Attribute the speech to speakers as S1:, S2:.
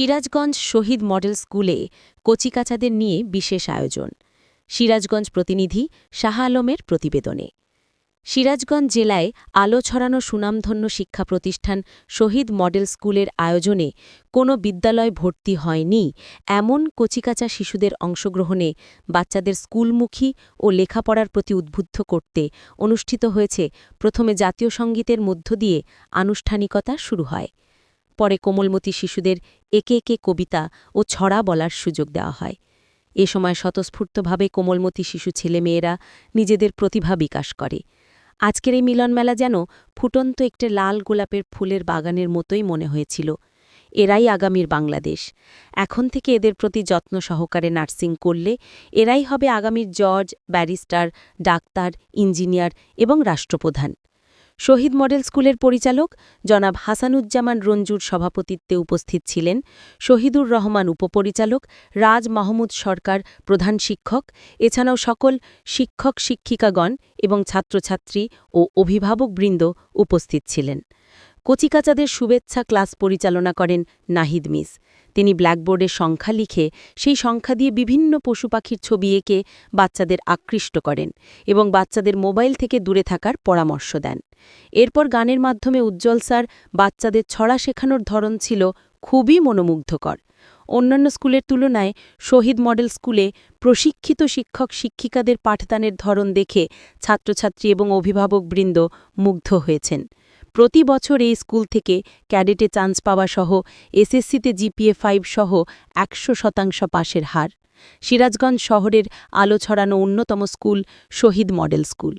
S1: সিরাজগঞ্জ শহীদ model স্কুলে কচিকাচাদের নিয়ে বিশেষ আয়োজন। সিরাজগঞ্জ প্রতিনিধি শাহ আলমের প্রতিবেদনে। সিরাজগঞ্জ জেলায় আলো ছড়ানো সুনামধন্য শিক্ষা প্রতিষ্ঠান শহীদ মডেল স্কুলের আয়োজনে কোনো বিদ্যালয় ভর্তি হয়নি এমন কচিকাচা শিশুদের অংশগ্রহণে বাচ্চাদের স্কুলমুখী ও লেখাপড়ার প্রতি উদ্বুদ্ধ করতে অনুষ্ঠিত হয়েছে প্রথমে জাতীয় সঙ্গীতের মধ্য দিয়ে আনুষ্ঠানিকতা শুরু হয়। পরে কোমলমতি শিশুদের একে একে কবিতা ও ছড়া বলার সুযোগ দেওয়া হয়। এ সময় স্বতঃস্ফূর্তভাবে কোমলমতি শিশু ছেলেমেয়েরা নিজেদের প্রতিভা বিকাশ করে। আজকের এই মিলনমেলা যেন ফুটন্ত একটি লাল গোলাপের ফুলের বাগানের মতোই মনে হয়েছিল। এরাই আগামীর বাংলাদেশ। এখন থেকে এদের প্রতি যত্ন সহকারে নার্সিং করলে এরাই হবে আগামীর জর্জ ব্যারিস্টার, ডাক্তার, ইঞ্জিনিয়ার এবং রাষ্ট্রপ্রধান। শহীদ মডেল স্কুলের পরিচালক জনাব হাসানুজ্জামান রঞ্জুর সভাপতিত্বে উপস্থিত ছিলেন শহীদুর রহমান উপপরিচালক, রাজ মাহমুদ সরকার প্রধান শিক্ষক, এছাড়াও সকল শিক্ষক শিক্ষিকাগণ এবং ছাত্রছাত্রী ও অভিভাবকবৃন্দ উপস্থিত ছিলেন। কচিকাচাদের শুভেচ্ছা ক্লাস পরিচালনা করেন নাহিদ মিস। তিনি ব্ল্যাকবোর্ডে সংখ্যা লিখে সেই সংখ্যা দিয়ে বিভিন্ন পশু পাখির ছবি এঁকে বাচ্চাদের আকৃষ্ট করেন এবং বাচ্চাদের মোবাইল থেকে দূরে থাকার পরামর্শ দেন। এরপর গানের মাধ্যমে উজ্জ্বল স্যার বাচ্চাদের ছড়া শেখানোর ধরন ছিল খুবই মনোমুগ্ধকর। অন্যান্য স্কুলের তুলনায় শহীদ মডেল স্কুলে প্রশিক্ষিত শিক্ষক শিক্ষিকাদের পাঠদানের ধরন দেখে ছাত্রছাত্রী এবং অভিভাবকবৃন্দ মুগ্ধ হয়েছেন। প্রতি বছর এই স্কুল থেকে ক্যাডেটে চান্স পাওয়া সহ এসএসসিতে জিপিএ ফাইভ সহ একশো শতাংশ পাশের হার। সিরাজগঞ্জ শহরের আলো ছড়ানো অন্যতম স্কুল শহীদ মডেল স্কুল।